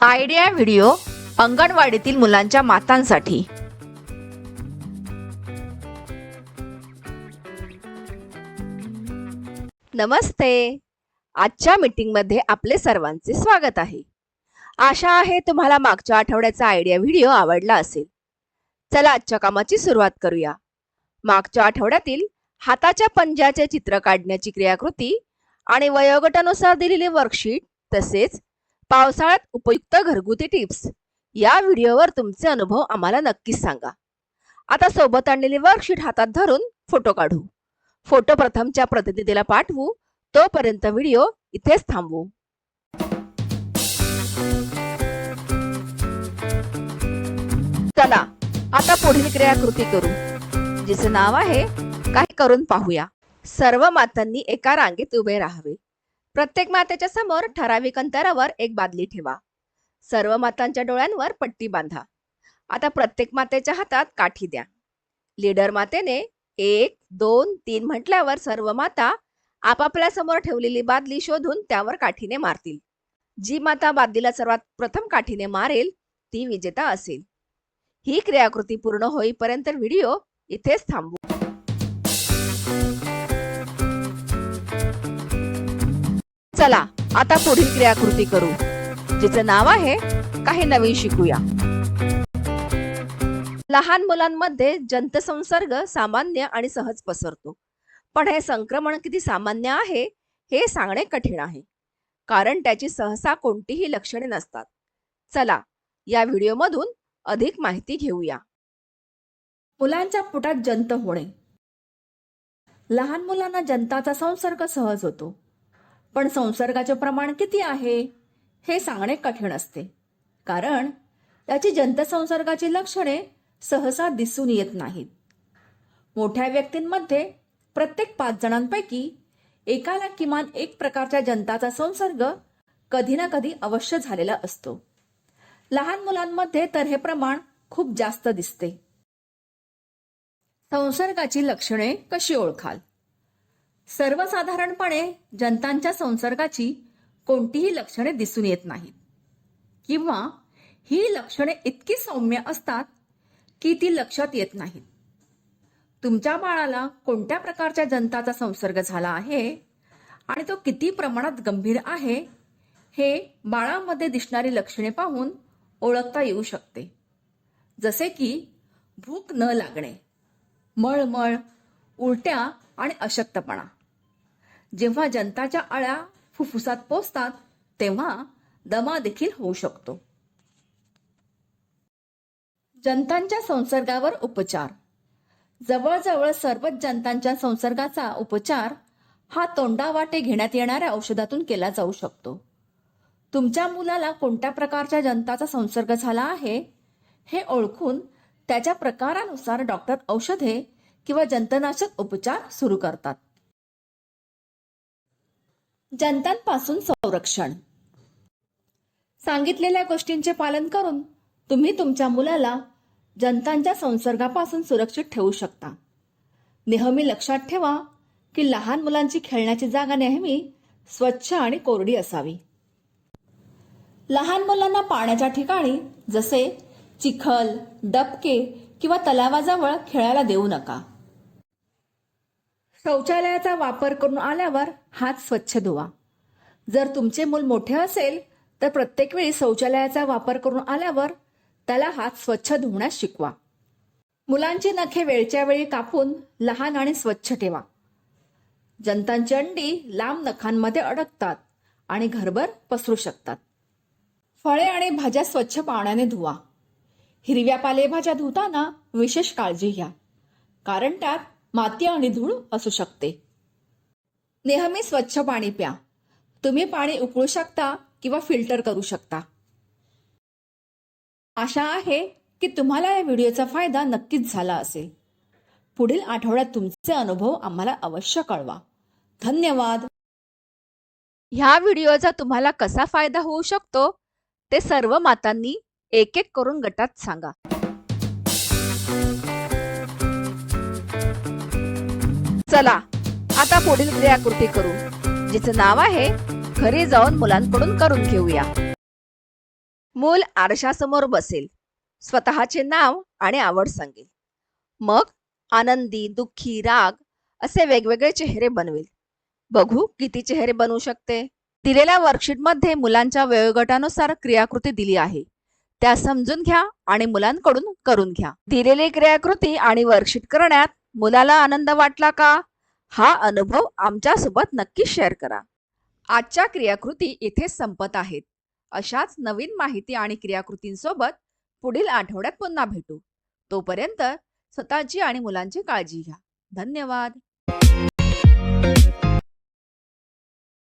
Idea video अंगणवाडीतील मुलांच्या मातांसाठी. नमस्ते. आजच्या मीटिंगमध्ये आपले सर्वांचे स्वागत आहे. आशा आहे तुम्हाला मागच्या आठवड्याचा आयडिया व्हिडिओ आवडला असेल. चला आजच्या कामाची सुरुवात करूया. मागच्या आठवड्यातील हाताच्या पंजाचे चित्र काढण्याची क्रियाकृती आणि वयोगटानुसार दिलेली वर्कशीट तसेच पावसाळ्यात उपयुक्त घरगुती टिप्स. या व्हिडिओवर तुमचे अनुभव आम्हाला नक्कीच सांगा. आता सोबत आणलेली वर्कशीट हातात धरून फोटो काढू. फोटो प्रथमच्या प्रतिनिधीला पाठवू. तोपर्यंत व्हिडिओ इथेच थांबवू. चला आता पुढील क्रियाकृती करू. जिचे नाव आहे काही करून पाहूया. सर्व मातांनी एका रांगेत उभे राहावे. प्रत्येक मातेच्या समोर ठराविक अंतरावर एक बादली ठेवा. सर्व मातांच्या डोळ्यांवर पट्टी बांधा. आता प्रत्येक मातेच्या हातात काठी द्या. लीडर मातेने एक दोन तीन म्हटल्यावर सर्व माता आपापल्या समोर ठेवलेली बादली शोधून त्यावर काठीने मारतील. जी माता बादलीला सर्वात प्रथम काठीने मारेल ती विजेता असेल. ही क्रियाकृती पूर्ण होईपर्यंत व्हिडिओ इथेच थांबू चला आता पुढील क्रियाकृती करू. जिचं नाव आहे काही नवीन शिकूया. लहान मुलांमध्ये जंतसंसर्ग सामान्य आणि सहज पसरतो. पण हे संक्रमण किती सामान्य आहे हे सांगणे कठीण आहे. कारण त्याची सहसा कोणतीही लक्षणे नसतात. चला या व्हिडिओमधून अधिक माहिती घेऊया. मुलांच्या पोटात जंत होणे. लहान मुलांना जंताचा संसर्ग सहज होतो. पण संसर्गाचे प्रमाण किती आहे हे सांगणे कठीण असते. कारण त्याची जंतसंसर्गाची लक्षणे सहसा दिसून येत नाहीत. मोठ्या व्यक्तींमध्ये प्रत्येक पाच जणांपैकी एकाला किमान एक प्रकारच्या जंताचा संसर्ग कधी ना कधी अवश्य झालेला असतो. लहान मुलांमध्ये तर हे प्रमाण खूप जास्त दिसते. संसर्गाची लक्षणे कशी ओळखाल? सर्वसाधारणपणे जंतांच्या संसर्गाची कोणतीही लक्षणे दिसून येत नाहीत. किंवा ही लक्षणे इतकी सौम्य असतात की ती लक्षात येत नाहीत. तुमच्या बाळाला कोणत्या प्रकारच्या जंताचा संसर्ग झाला आहे आणि तो किती प्रमाणात गंभीर आहे हे बाळामध्ये दिसणारी लक्षणे पाहून ओळखता येऊ शकते. जसे की भूक न लागणे मळमळ उलट्या आणि अशक्तपणा. जेव्हा जंताच्या अळ्या फुफ्फुसात पोचतात तेव्हा दमा देखील होऊ शकतो. जंतांच्या संसर्गावर उपचार. जवळजवळ सर्वच जंतांच्या संसर्गाचा उपचार हा तोंडावाटे घेण्यात येणाऱ्या औषधातून केला जाऊ शकतो. तुमच्या मुलाला कोणत्या प्रकारच्या जंताचा संसर्ग झाला आहे हे ओळखून त्याच्या प्रकारानुसार डॉक्टर औषधे किंवा जंतनाशक उपचार सुरू करतात. जंतांपासून संरक्षण. सांगितलेल्या गोष्टींचे पालन करून तुम्ही तुमच्या मुलाला जंतांच्या संसर्गापासून सुरक्षित ठेवू शकता. नेहमी लक्षात ठेवा की लहान मुलांची खेळण्याची जागा नेहमी स्वच्छ आणि कोरडी असावी. लहान मुलांना पाण्याच्या ठिकाणी जसे चिखल डबके किंवा तलावाजवळ खेळायला देऊ नका. शौचालयाचा वापर करून आल्यावर हात स्वच्छ धुवा. जर तुमचे मूल मोठे असेल तर प्रत्येक वेळी शौचालयाचा वापर करून आल्यावर त्याला हात स्वच्छ धुण्यास शिकवा. मुलांची नखे वेळच्या वेळी कापून लहान आणि स्वच्छ ठेवा. जंतांची अंडी लांब नखांमध्ये अडकतात आणि घरभर पसरू शकतात. फळे आणि भाज्या स्वच्छ पाण्याने धुवा. हिरव्या पालेभाज्या धुताना विशेष काळजी घ्या कारण त्यात माती आणि धूळ असू शकते. नेहमी स्वच्छ पाणी प्या. तुम्ही पाणी उकळू शकता किंवा फिल्टर करू शकता. आशा आहे की तुम्हाला या व्हिडिओचा फायदा नक्कीच झाला असेल. पुढील आठवड्यात तुमचे अनुभव आम्हाला अवश्य कळवा. धन्यवाद. ह्या व्हिडिओचा तुम्हाला कसा फायदा होऊ शकतो ते सर्व मातांनी एक एक करून गटात सांगा. चला आता पुढील क्रियाकृती करू जिचं नाव आहे घरी जाऊन मुलांकडून करून घेऊया. मूल आरशासमोर बसेल. स्वतःचे नाव आणि आवड सांगेल. मग आनंदी दुःखी राग असे वेगवेगळे चेहरे बनवेल. बघू किती चेहरे बनवू शकते. दिलेल्या वर्कशीटमध्ये मुलांच्या वयोगटानुसार क्रियाकृती दिली आहे. त्या समजून घ्या आणि मुलांकडून करून घ्या. दिलेली क्रियाकृती आणि वर्कशीट करण्यात मुलाला आनंद वाटला का? हा अनुभव आमच्यासोबत नक्की शेअर करा. आजच्या क्रियाकृती इथे संपत आहेत. अशाच नवीन माहिती आणि क्रियाकृतींसोबत पुढील आठवड्यात पुन्हा भेटू. तोपर्यंत स्वतःची आणि मुलांची काळजी घ्या. धन्यवाद.